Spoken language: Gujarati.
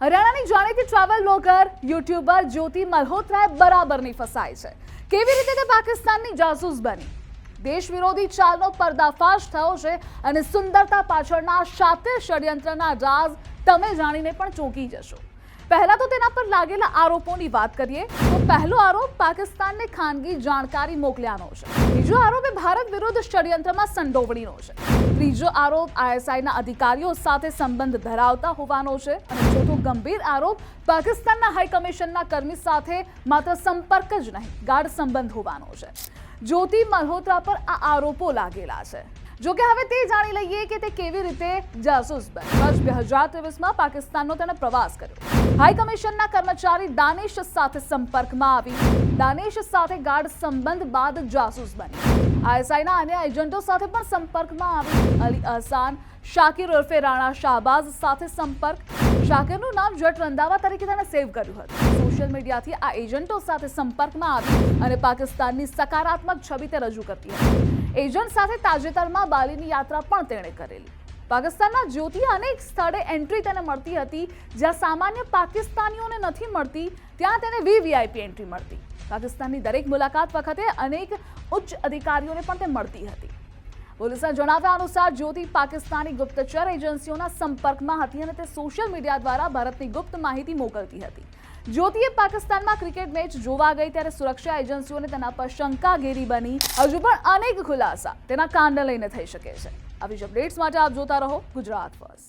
હરિયાણાની જાણીતી ટ્રાવેલ બ્લોગર યુટ્યુબર જ્યોતિ મલ્હોત્રાએ બરાબરની ફસાય છે. કેવી રીતે તે પાકિસ્તાનની જાસૂસ બની? દેશ વિરોધી ચાલનો પર્દાફાશ થયો છે અને સુંદરતા પાછળના શાતિર ષડયંત્રના રાજ તમે જાણીને પણ ચોંકી જશો. પહેલા તો તેના પર લાગેલા આરોપોની વાત કરીએ, તો પહેલો આરોપ પાકિસ્તાનને ખાનગી જાણકારી મોકલ્યાનો છે. બીજો આરોપ એ ભારત વિરુદ્ધ ષડયંત્રમાં સંડોવણીનો છે. ત્રીજો આરોપ આઈએસઆઈના અધિકારીઓ સાથે સંબંધ ધરાવતા હોવાનો છે. અને ચોથો ગંભીર આરોપ પાકિસ્તાનના હાઈ કમિશનના કર્મી સાથે માત્ર સંપર્ક જ નહીં, ગાઢ સંબંધ હોવાનો છે. જ્યોતિ મલ્હોત્રા પર આ આરોપો લાગેલા છે. જો કે હવે તે જાણી લઈએ કે તે કેવી રીતે જાસૂસ બને વર્ષ બે હજાર ત્રેવીસમાં પાકિસ્તાનનો તેણે પ્રવાસ કર્યો. હાઈ કમિશનના કર્મચારી દાનિશ સાથે સંપર્કમાં આવી. દાનિશ સાથે ગાઢ સંબંધ બાદ જાસૂસ બની આઈએસઆઈના અન્ય એજન્ટો સાથે પણ સંપર્કમાં આવી. અલી અહસાન, શાકિર ઉર્ફે રાણા શાહબાઝ સાથે સંપર્ક શાકિરનું નામ જટ રંધાવા તરીકે તેને સેવ કર્યું હતું. સોશિયલ મીડિયાથી આ એજન્ટો સાથે સંપર્કમાં આવી અને પાકિસ્તાનની સકારાત્મક છબી તે રજૂ કરતી હતી. એજન્ટ સાથે તાજેતરમાં બાલીની યાત્રા પણ તેણે કરેલી. પાકિસ્તાનના જ્યોતિએ અનેક સ્થળે એન્ટ્રી તેને મળતી હતી. જ્યાં સામાન્ય પાકિસ્તાનીઓને નથી મળતી, ત્યાં તેને વીવીઆઈપી એન્ટ્રી મળતી. પાકિસ્તાનની દરેક મુલાકાત વખતે અનેક ઉચ્ચ અધિકારીઓને પણ તે મળતી હતી. પોલીસના જણાવ્યા અનુસાર જ્યોતિ પાકિસ્તાની ગુપ્તચર એજન્સીઓના સંપર્કમાં હતી અને તે સોશિયલ મીડિયા દ્વારા ભારતની ગુપ્ત માહિતી મોકલતી હતી. જ્યોતિએ પાકિસ્તાનમાં ક્રિકેટ મેચ જોવા ગઈ ત્યારે સુરક્ષા એજન્સીઓને તેના પર શંકાગીરી બની. હજુ પણ અનેક ખુલાસા તેના કાંડને લઈને થઈ શકે છે. આવી જ અપડેટ્સ માટે આપ જોતા રહો ગુજરાત ફર્સ્ટ.